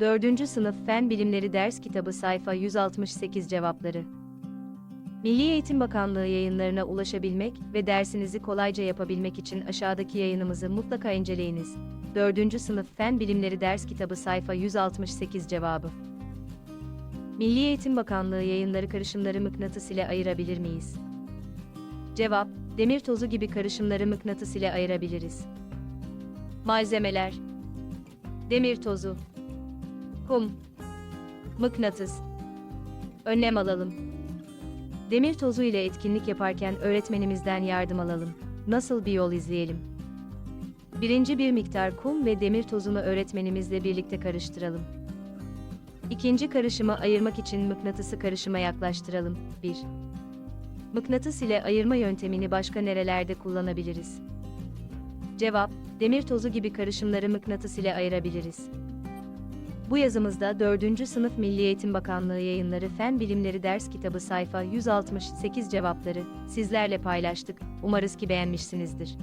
4. Sınıf Fen Bilimleri Ders Kitabı sayfa 168 cevapları. Milli Eğitim Bakanlığı yayınlarına ulaşabilmek ve dersinizi kolayca yapabilmek için aşağıdaki yayınımızı mutlaka inceleyiniz. 4. Sınıf Fen Bilimleri Ders Kitabı sayfa 168 cevabı. Milli Eğitim Bakanlığı yayınları karışımları mıknatıs ile ayırabilir miyiz? Cevap, demir tozu gibi karışımları mıknatıs ile ayırabiliriz. Malzemeler Demir tozu Kum Mıknatıs Önlem alalım. Demir tozu ile etkinlik yaparken öğretmenimizden yardım alalım. Nasıl bir yol izleyelim? Birinci bir miktar kum ve demir tozunu öğretmenimizle birlikte karıştıralım. İkinci karışımı ayırmak için mıknatısı karışıma yaklaştıralım. 1. Mıknatıs ile ayırma yöntemini başka nerelerde kullanabiliriz? Cevap, demir tozu gibi karışımları mıknatıs ile ayırabiliriz. Bu yazımızda 4. Sınıf Milli Eğitim Bakanlığı Yayınları Fen Bilimleri Ders Kitabı sayfa 168 cevapları sizlerle paylaştık. Umarız ki beğenmişsinizdir.